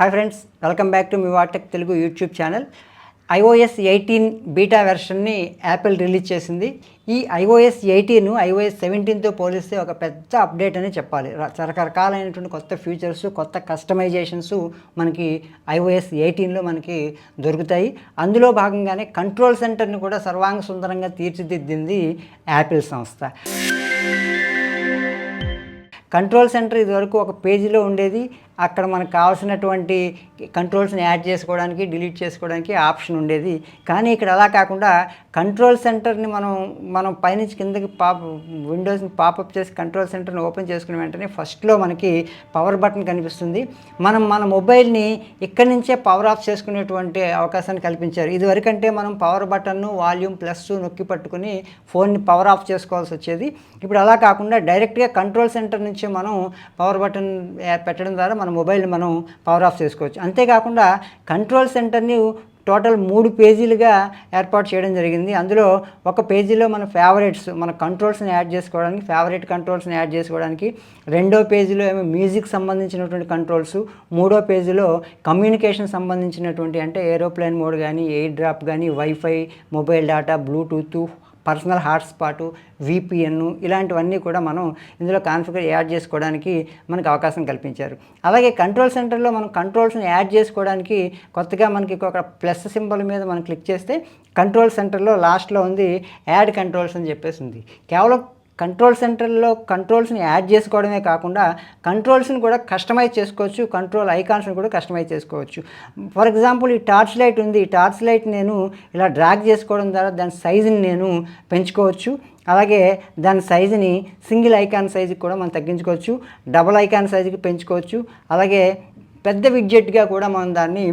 Hi friends welcome back to me వాటెక్ Telugu YouTube channel iOS eighteen beta వెర్షన్ని Apple release చేసింది. ఈ iOS eighteen iOS సెవెంటీన్తో పోలిస్తే ఒక పెద్ద update అని చెప్పాలి. రకరకాలైనటువంటి కొత్త ఫీచర్స్ కొత్త కస్టమైజేషన్స్ మనకి ఐఓఎస్ ఎయిటీన్లో మనకి దొరుకుతాయి. అందులో భాగంగానే కంట్రోల్ సెంటర్ని కూడా సర్వాంగ సుందరంగా తీర్చిదిద్దింది యాపిల్ సంస్థ. కంట్రోల్ సెంటర్ ఇదివరకు ఒక పేజీలో ఉండేది. అక్కడ మనకు కావాల్సినటువంటి కంట్రోల్స్ని యాడ్ చేసుకోవడానికి డిలీట్ చేసుకోవడానికి ఆప్షన్ ఉండేది. కానీ ఇక్కడ అలా కాకుండా కంట్రోల్ సెంటర్ని మనం మనం పైనుంచి కిందకి పాప విండోస్ని పాపప్ చేసి కంట్రోల్ సెంటర్ని ఓపెన్ చేసుకున్న వెంటనే ఫస్ట్లో మనకి పవర్ బటన్ కనిపిస్తుంది. మనం మన మొబైల్ని ఇక్కడి నుంచే పవర్ ఆఫ్ చేసుకునేటువంటి అవకాశాన్ని కల్పించారు. ఇదివరకంటే మనం పవర్ బటన్ను వాల్యూమ్ ప్లస్ నొక్కి పట్టుకుని ఫోన్ని పవర్ ఆఫ్ చేసుకోవాల్సి వచ్చేది. ఇప్పుడు అలా కాకుండా డైరెక్ట్గా కంట్రోల్ సెంటర్ నుంచి మనం పవర్ బటన్ eh, పెట్టడం ద్వారా మన మొబైల్ని మనం పవర్ ఆఫ్ చేసుకోవచ్చు. అంతేకాకుండా కంట్రోల్ సెంటర్ని టోటల్ మూడు పేజీలుగా ఏర్పాటు చేయడం జరిగింది. అందులో ఒక పేజీలో మన ఫేవరెట్స్ మన కంట్రోల్స్ని యాడ్ చేసుకోవడానికి ఫేవరెట్ కంట్రోల్స్ని యాడ్ చేసుకోవడానికి రెండో పేజీలో ఏమో మ్యూజిక్ సంబంధించినటువంటి కంట్రోల్స్ మూడో పేజీలో కమ్యూనికేషన్ సంబంధించినటువంటి అంటే ఏరోప్లేన్ మోడ్ కానీ ఎయిర్ డ్రాప్ కానీ wifi mobile data Bluetooth personal hotspot VPN ఇలాంటివన్నీ కూడా మనం ఇందులో కాన్ఫిగర్ యాడ్ చేసుకోవడానికి మనకు అవకాశం కల్పించారు. అలాగే కంట్రోల్ సెంటర్లో మనం కంట్రోల్స్ని యాడ్ చేసుకోవడానికి కొత్తగా మనకి ఒక ప్లస్ సింబల్ మీద మనం క్లిక్ చేస్తే కంట్రోల్ సెంటర్లో లాస్ట్లో ఉంది యాడ్ కంట్రోల్స్ అని చెప్పేసి ఉంది. కేవలం కంట్రోల్ సెంటర్లో కంట్రోల్స్ని యాడ్ చేసుకోవడమే కాకుండా కంట్రోల్స్ని కూడా కస్టమైజ్ చేసుకోవచ్చు కంట్రోల్ ఐకాన్స్ని కూడా కస్టమైజ్ చేసుకోవచ్చు. ఫర్ ఎగ్జాంపుల్ ఈ టార్చ్ లైట్ ఉంది ఈ టార్చ్ లైట్ నేను ఇలా డ్రాగ్ చేసుకోవడం ద్వారా దాని సైజుని నేను పెంచుకోవచ్చు. అలాగే దాని సైజుని సింగిల్ ఐకాన్ సైజుకి కూడా మనం తగ్గించుకోవచ్చు డబుల్ ఐకాన్ సైజుకి పెంచుకోవచ్చు. అలాగే పెద్ద విడ్జెట్గా కూడా మనం దాన్ని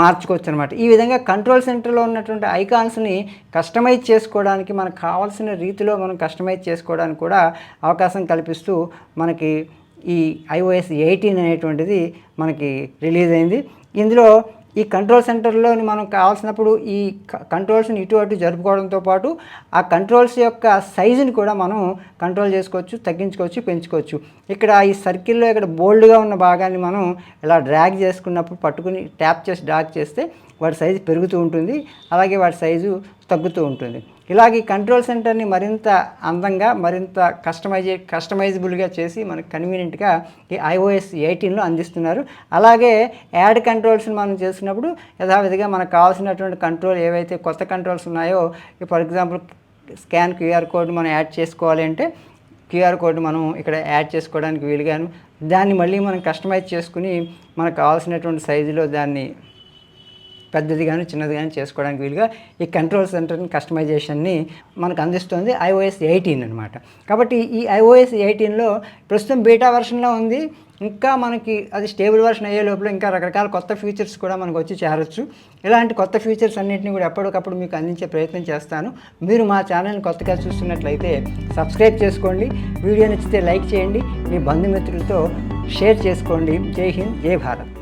మార్చుకోవచ్చు అనమాట ఈ విధంగా కంట్రోల్ సెంటర్లో ఉన్నటువంటి ఐకాన్స్ని కస్టమైజ్ చేసుకోవడానికి మనకు కావాల్సిన రీతిలో మనం కస్టమైజ్ చేసుకోవడానికి కూడా అవకాశం కల్పిస్తూ మనకి ఈ ఐఓఎస్ ఎయిటీన్ అనేటువంటిది మనకి రిలీజ్ అయింది. ఇందులో ఈ కంట్రోల్ సెంటర్లో మనం కావాల్సినప్పుడు ఈ కంట్రోల్స్ని ఇటు అటు జరుపుకోవడంతో పాటు ఆ కంట్రోల్స్ యొక్క సైజుని కూడా మనం కంట్రోల్ చేసుకోవచ్చు తగ్గించుకోవచ్చు పెంచుకోవచ్చు. ఇక్కడ ఈ సర్కిల్లో ఇక్కడ బోల్డ్గా ఉన్న భాగాన్ని మనం ఇలా డ్రాగ్ చేసుకున్నప్పుడు పట్టుకుని ట్యాప్ చేసి డ్రాగ్ చేస్తే వాటి సైజు పెరుగుతూ ఉంటుంది. అలాగే వాటి సైజు తగ్గుతూ ఉంటుంది. ఇలాగ ఈ కంట్రోల్ సెంటర్ని మరింత అందంగా మరింత కస్టమైజ్ కస్టమైజబుల్గా చేసి మనకు కన్వీనియంట్గా ఈ ఐఓఎస్ ఎయిటీన్లో అందిస్తున్నారు. అలాగే యాడ్ కంట్రోల్స్ని మనం చేసినప్పుడు యథావిధిగా మనకు కావాల్సినటువంటి కంట్రోల్ ఏవైతే కొత్త కంట్రోల్స్ ఉన్నాయో for example scan QR code మనం యాడ్ చేసుకోవాలి అంటే క్యూఆర్ కోడ్ మనం ఇక్కడ యాడ్ చేసుకోవడానికి వీలుగాను దాన్ని మళ్ళీ మనం కస్టమైజ్ చేసుకుని మనకు కావాల్సినటువంటి సైజులో దాన్ని పెద్దది కానీ చిన్నది కానీ చేసుకోవడానికి వీలుగా ఈ కంట్రోల్ సెంటర్ని కస్టమైజేషన్ని మనకు అందిస్తుంది ఐఓఎస్ ఎయిటీన్ అనమాట కాబట్టి ఈ ఐఓఎస్ ఎయిటీన్లో ప్రస్తుతం బీటా వెర్షన్లో ఉంది. ఇంకా మనకి అది స్టేబుల్ వెర్షన్ అయ్యే లోపల ఇంకా రకరకాల కొత్త ఫీచర్స్ కూడా మనకు వచ్చి చేరొచ్చు. ఇలాంటి కొత్త ఫీచర్స్ అన్నింటినీ కూడా ఎప్పటికప్పుడు మీకు అందించే ప్రయత్నం చేస్తాను. మీరు మా ఛానల్ని కొత్తగా చూస్తున్నట్లయితే సబ్స్క్రైబ్ చేసుకోండి. వీడియో నచ్చితే లైక్ చేయండి. మీ బంధుమిత్రులతో షేర్ చేసుకోండి. జై హింద్ జై భారత్.